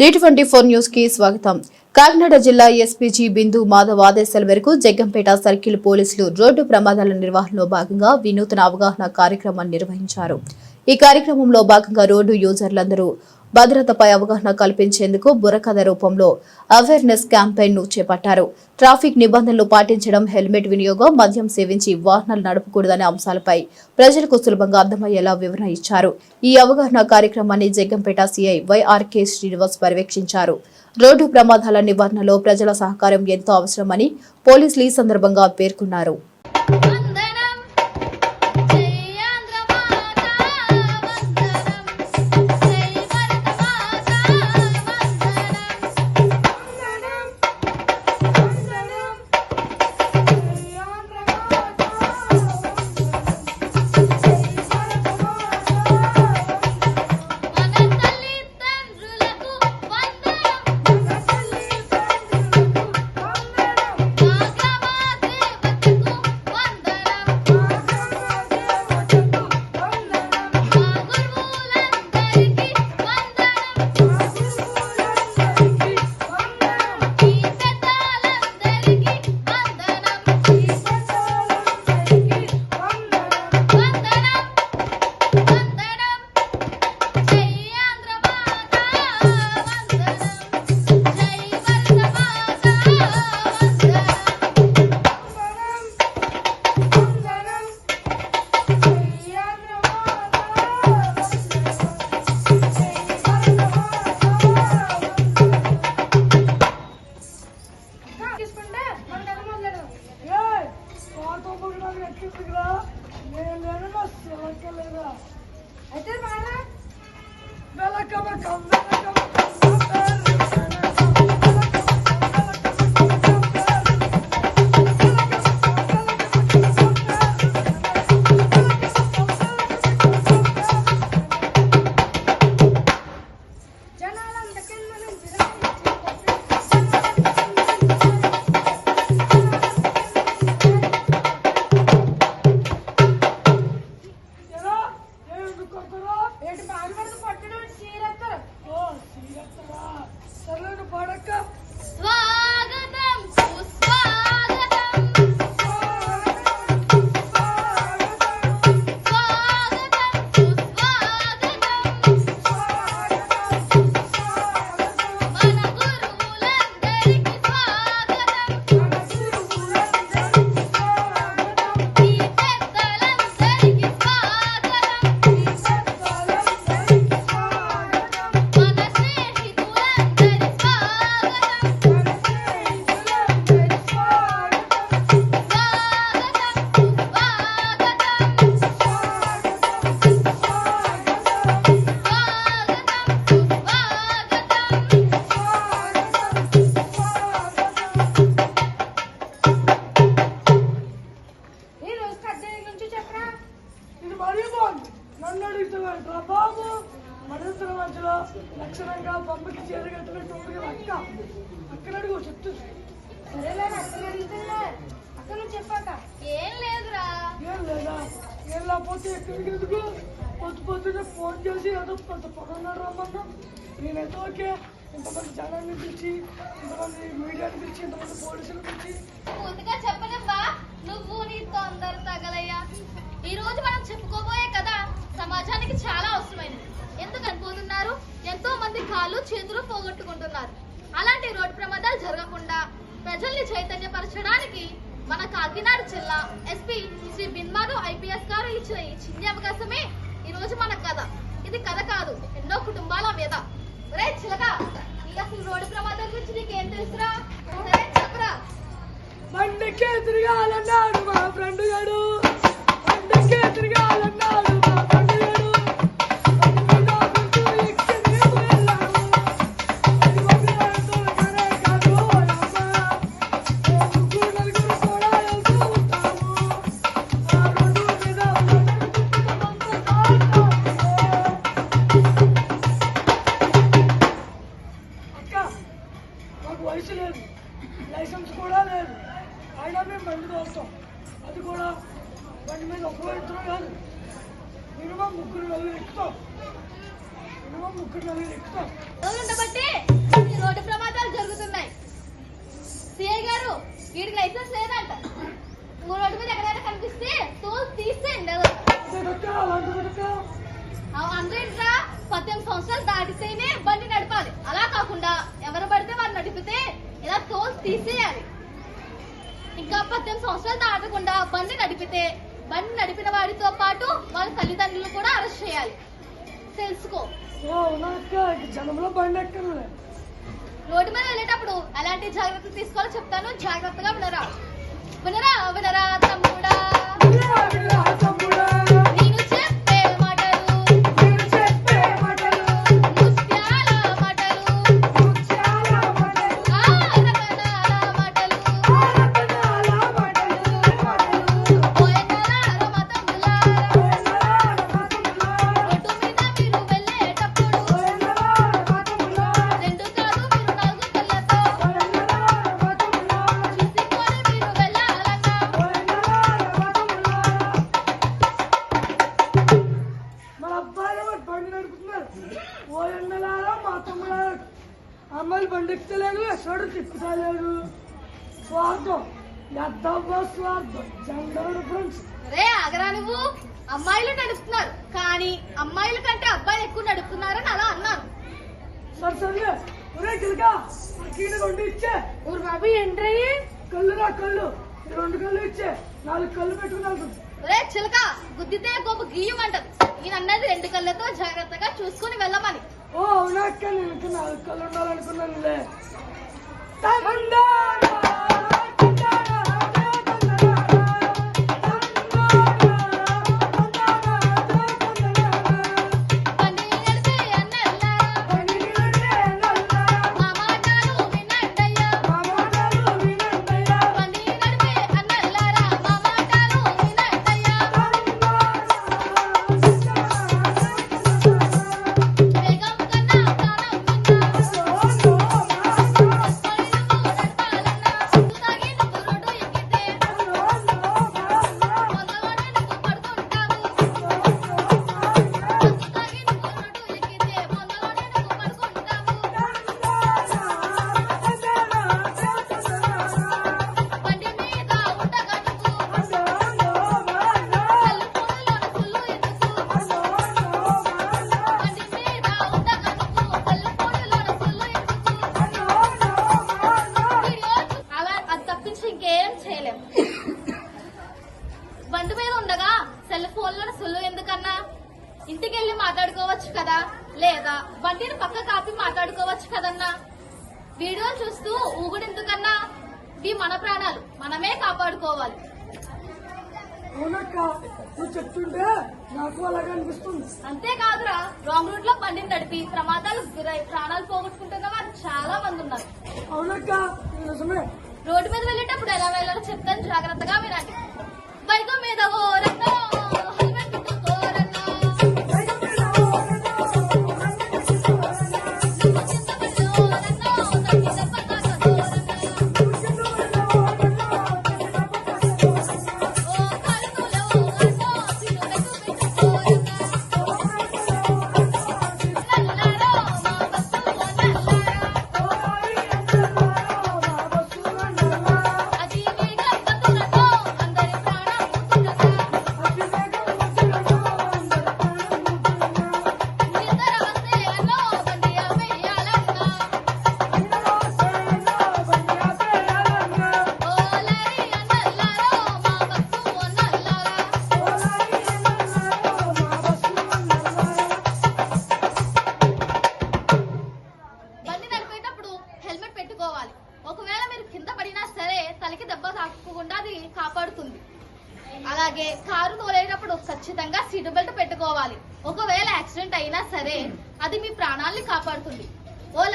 D twenty four న్యూస్కి స్వాగతం. కాకినాడ జిల్లా ఎస్పీజీ బిందు మాధవ్ ఆదేశాల మేరకు జగ్గంపేట సర్కిల్ పోలీసులు రోడ్డు ప్రమాదాల నిర్వహణలో భాగంగా వినూత్న అవగాహన కార్యక్రమాన్ని నిర్వహించారు. ఈ కార్యక్రమంలో భాగంగా రోడ్డు యూజర్లందరూ భద్రతపై అవగాహన కల్పించేందుకు బుర్రకథ రూపంలో అవేర్నెస్ క్యాంపెయిన్ను చేపట్టారు. ట్రాఫిక్ నిబంధనలు పాటించడం హెల్మెట్ వినియోగం మద్యం సేవించి వాహనాలు నడపకూడదనే అంశాలపై ప్రజలకు సులభంగా అర్థమయ్యేలా వివరణ ఇచ్చారు. ఈ అవగాహన కార్యక్రమాన్ని జగ్గంపేట సీఐ వైఆర్కే శ్రీనివాస్ పర్యవేక్షించారు. రోడ్డు ప్రమాదాల నివారణలో ప్రజల సహకారం ఎంతో అవసరమని పోలీసులు ఈ సందర్భంగా పేర్కొన్నారు. Thank you. ఏం లేదురా. ఏం లేదా? ఏం లేకపోతే ఎక్కడికి ఎందుకు? పొద్దు పొద్దున్న ఫోన్ చేసి ఏదో పెద్ద పనున్నారు రమ్మన్నా. నేనైతే ఓకే. ఇంతమంది జనాన్ని పిలిచి ఇంతమంది మీడియాని పిలిచి ఇంతమంది పోలీసులు పిలిచి. ముందుగా చెప్పలేమ్మా. నువ్వు నీ తొందర తగలయ్యా. ఈ రోజు మనం చెప్పుకోబోయే కదా సమాజానికి చాలా అవసరమైనది. ఎందుకు అనుకుంటున్నారు ఎంతో మంది కాళ్ళు చేతులు పోగొట్టుకుంటున్నారు. అలాంటి రోడ్డు ప్రమాదాలు జరగకుండా ప్రజల్ని చైతన్యపరచడానికి మన కాకినాడ జిల్లా ఎస్పీ శ్రీ బిన్మాధు ఐపీఎస్ గారు ఇచ్చిన ఈ చిన్ని అవకాశమే ఈ రోజు మన కథ. ఇది కథ కాదు ఎన్నో కుటుంబాల మీద. రే చిలక నీకు అసలు రోడ్డు ప్రమాదం గురించి నీకేం తెలుసురా? సరే చెప్పరా? బండికే తిరగాలన్నాడు మా ఫ్రెండ్ గారు మాకు వయసు లేదు. లైసెన్స్ కూడా లేదు. అయినా మేము బండి తోలుతాం. అది కూడా బండి మీద ఇద్దరు కాదు. మినిమం ముగ్గురు నలుగురు ఎక్కుతాం. మినిమం ముగ్గురు నలుగురు ఎక్కుతాం. రోజులు బట్టి ఈ రోడ్డు ప్రమాదాలు జరుగుతున్నాయి. సిఐ గారు వీడికి లైసెన్స్ లేదంట. రోడ్డు మీద ఎక్కడైనా కనిపిస్తే తోలు అలాంటిదక్క అందరూ ఇంట్రా పద్దెనిమిది సంవత్సరాలు దాటితేనే బండి నడపాలి. అలా కాకుండా ఎవరు పడితే వారు నడిపితే ఇలా తోలు తీసేయాలి. ఇంకా పద్దెనిమిది సంవత్సరాలు దాటకుండా బండి నడిపితే బండి నడిపిన వాడితో పాటు వాళ్ళ తల్లిదండ్రులు కూడా అరెస్ట్ చేయాలి. తెలుసుకో. జనంలో బండి రోడ్డు మీద వెళ్ళేటప్పుడు ఎలాంటి జాగ్రత్తలు తీసుకోవాలో చెప్తాను. జాగ్రత్తగా వినరా. వినరా వినరా తమ్ముడా? అమ్మాయిలు ఎక్కలేదు ఎసడు తిప్పుతలేడు స్వార్థం. ఎద్దబ్బా స్వార్థం. ఫ్రెండ్స్. రే ఆగరా నువ్వు. అమ్మాయిలు నడుపుతున్నారు. కానీ అమ్మాయిల కంటే అబ్బాయిలు ఎక్కువ నడుపుతున్నారని అలా అన్నాను సరే సరే. ఒరే గిల్గా కీడు రెండు ఇచ్చే. ఊరు బాబు ఏంట్రీ? కళ్ళు రా కళ్ళు. రెండు కళ్ళు ఇచ్చే. నాలుగు కళ్ళు పెట్టుకున్నాను రే చిలక గుద్దితే గొప్ప గీయమంటది. ఈయన అన్నది రెండు కళ్ళతో జాగ్రత్తగా చూసుకుని వెళ్ళమని. ఓ అవునా అక్క నేను ఇంకా నాలుగు కళ్ళు ఉండాలనుకున్నానులే వీడియోలు చూస్తూ ఊగుడు ఎందుకన్నా? ఇవి మన ప్రాణాలు. మనమే కాపాడుకోవాలి. అవునక్క నువ్వు చెప్తుంటే నాకు అలాగే అనిపిస్తుంది. అంతేకాదురా రాంగ్ రూట్లో బండిని నడిపి ప్రమాదాలు గురై ప్రాణాలు పోగొట్టుకుంటున్న వారు చాలా మంది ఉన్నారు. అవునక్క ఇది నిజమే. రోడ్డు మీద వెళ్ళేటప్పుడు ఎలా వెళ్ళాలో చెప్తాను. జాగ్రత్తగా వినండి. బైక్ మీద ఓరన్నా హెల్మెట్